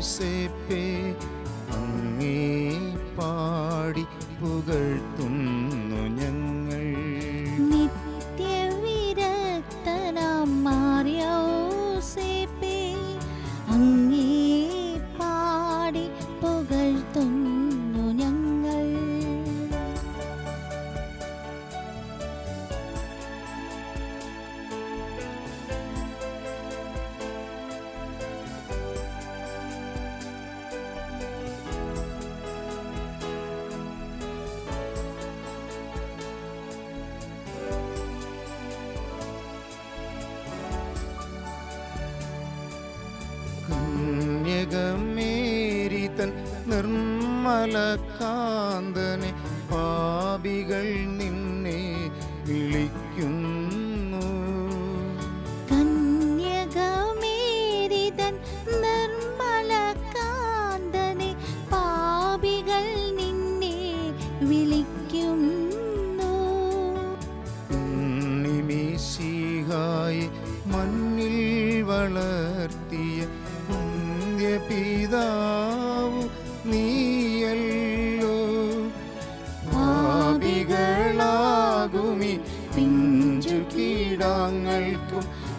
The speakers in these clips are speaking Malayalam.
से पे अंगे पाड़ी पुगर तुम തൻ നിർമ്മല കാന്തനെ പാപികൾ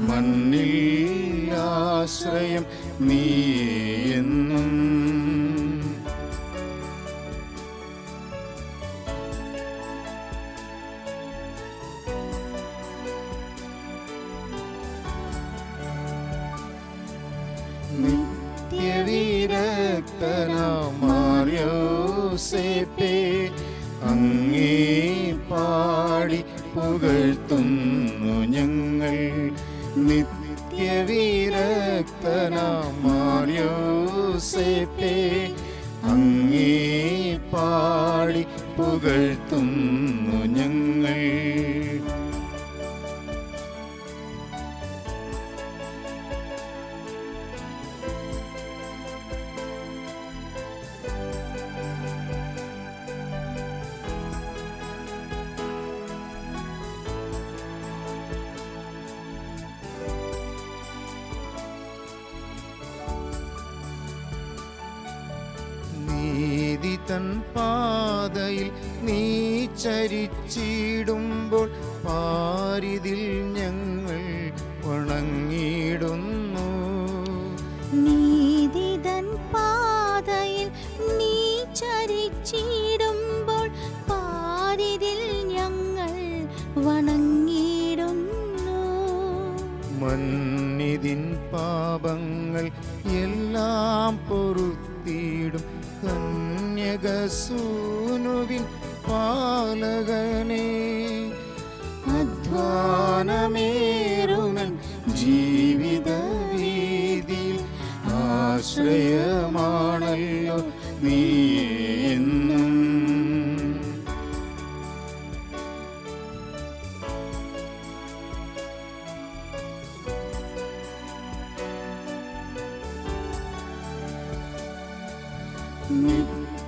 മണ്ണിൽ ആശ്രയം നീ എന്നും. നിത്യവിരക്തനാമാര്യോസേപ്പേ അങ്ങേ പാടി പുകഴ്ത്തുന്നു ഞങ്ങൾ. നിത്യവിരക്തനാമാര്യോസേപ്പേ അങ്ങേ പാടി പുകഴ്ത്തുന്നു ഞങ്ങൾ. നീ ചരിച്ചിടുമ്പോൾ പാരിതിൽ ഞങ്ങൾ ഉണങ്ങിയിടുന്നു നീതിതൻ പാതയിൽ നീ ചരിച്ചിടുമ്പോൾ പാരിതിൽ ഞങ്ങൾ വണങ്ങിയിടുന്നു. മന്നിതിൻ പാപങ്ങൾ എല്ലാം പൊറുത്തിടും. കന്യകസൂനുവിൻ പാലകനേ അധ്വാനമേറുമൻ ജീവിത വീതിയിൽ ആശ്രയമാണല്ലോ നീ എന്നും.